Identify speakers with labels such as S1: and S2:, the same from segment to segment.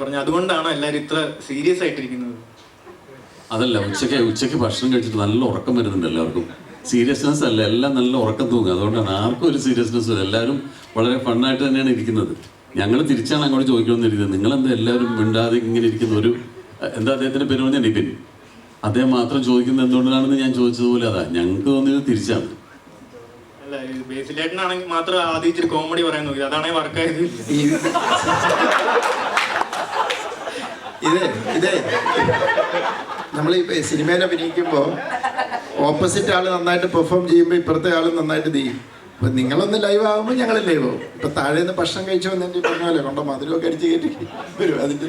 S1: പറഞ്ഞു അതുകൊണ്ടാണ് എല്ലാരും ഇത്ര സീരിയസ് ആയിട്ടിരിക്കുന്നത്.
S2: അതല്ല ഉച്ചയ്ക്ക് ഉച്ചയ്ക്ക് ഭക്ഷണം കഴിച്ചിട്ട് നല്ല ഉറക്കം വരുന്നുണ്ട് എല്ലാവർക്കും. സീരിയസ്നെസ് അല്ല എല്ലാം നല്ല ഉറക്കം തൂങ്ങുക അതുകൊണ്ടാണ് ആർക്കും ഒരു സീരിയസ്നെസ് ഇല്ല. എല്ലാവരും വളരെ ഫണ്ണായിട്ട് തന്നെയാണ് ഇരിക്കുന്നത്. ഞങ്ങൾ തിരിച്ചാണ് അങ്ങോട്ട് ചോദിക്കണമെന്നിരിക്കുന്നത്. നിങ്ങളെന്താ എല്ലാവരും മിണ്ടാതെ ഇങ്ങനെ ഇരിക്കുന്ന ഒരു എന്താ അദ്ദേഹത്തിന്റെ പേര് പറഞ്ഞാൽ നിപിൻ? അദ്ദേഹം മാത്രം ചോദിക്കുന്നത് എന്തുകൊണ്ടാണെന്ന് ഞാൻ ചോദിച്ചതുപോലെ അതാ. ഞങ്ങൾക്ക് തോന്നിയത് തിരിച്ചാണ്.
S1: അല്ല ബേസിലേട്ടനാണെങ്കിൽ മാത്രം ആദ്യം ഇച്ചിരി കോമഡി പറയാൻ നോക്കി. അതാണെങ്കിൽ വർക്കായത്
S3: നമ്മൾ ഈ സിനിമയിൽ അഭിനയിക്കുമ്പോൾ ഓപ്പോസിറ്റ് ആൾ നന്നായിട്ട് പെർഫോം ചെയ്യുമ്പോൾ ഇപ്പുറത്തെ ആൾ നന്നായിട്ട് ചെയ്യും. ഇപ്പം നിങ്ങളൊന്ന് ലൈവ് ആകുമ്പോൾ ഞങ്ങൾ ലൈവ് ആവും ഇപ്പം താഴെ നിന്ന് ഭക്ഷണം കഴിച്ചു വന്നിട്ട് പറഞ്ഞാലോ പോലെ കൊണ്ട മധുരമൊക്കെ അടിച്ച് കയറ്റി വരും അതിന്റെ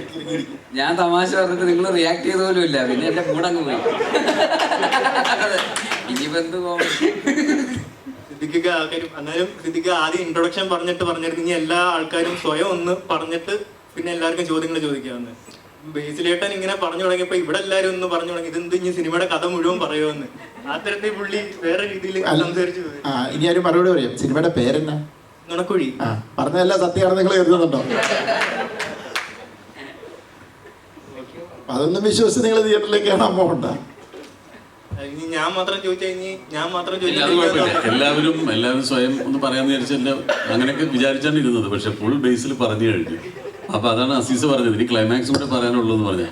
S4: ഞാൻ തമാശ പറഞ്ഞിട്ട് നിങ്ങൾ റിയാക്ട് ചെയ്ത പോലും ഇല്ല. പിന്നെ എന്റെ കൂടെ അങ്ങ് പോയി. ഇനിയിപ്പോൾ ഇനിയിപ്പോ എന്ത് പോകും
S1: സിദ്ദിഖിക്ക് ആൾക്കാരും അന്നേരം സിദ്ദിഖ് ആദ്യം ഇൻട്രൊഡക്ഷൻ പറഞ്ഞിട്ട് പറഞ്ഞിട്ട് ഇനി എല്ലാ ആൾക്കാരും സ്വയം ഒന്ന് പറഞ്ഞിട്ട് പിന്നെ എല്ലാവർക്കും ചോദ്യങ്ങൾ ചോദിക്കാമെന്ന് ബേസിലേട്ടൻ ഇങ്ങനെ പറഞ്ഞു തുടങ്ങിയപ്പോ ഇവിടെ എല്ലാരും ഒന്ന് പറഞ്ഞു തുടങ്ങി. ഇതെന്ത് ഇനി സിനിമയുടെ കഥ മുഴുവൻ പറയുമെന്ന് ആ തരത്തിൽ പുള്ളി വേറെ രീതിയിൽ. സംസാരിച്ചു
S3: ആ ഇനി ആരും മറുപടി പറയാം. സിനിമയുടെ പേരെന്നാ?
S1: നുണക്കുഴി.
S3: ആ പറഞ്ഞതല്ല സത്യമാണെന്ന് നിങ്ങൾ കരുതുന്നുണ്ടോ? അതൊന്നും വിശ്വസിച്ച് നിങ്ങൾ തിയേറ്ററിലേക്ക് കാണാൻ പോകണ്ട
S1: ഇനി ഞാൻ മാത്രം ചോദിച്ചാൽ ഇനി ഞാൻ മാത്രം ചോദിച്ചാൽ
S2: എല്ലാവരും എല്ലാവരും സ്വയം ഒന്ന് പറയാന്ന് വിചാരിച്ചല്ല അങ്ങനെയൊക്കെ വിചാരിച്ചാണ് ഇരുന്നത്. പക്ഷെ ഫുൾ ബേസിൽ പറഞ്ഞു കഴിഞ്ഞു. അപ്പൊ അതാണ് അസീസ് പറഞ്ഞത്. ഇനി ക്ലൈമാക്സും കൂടെ പറയാനുള്ളൂ എന്ന് പറഞ്ഞ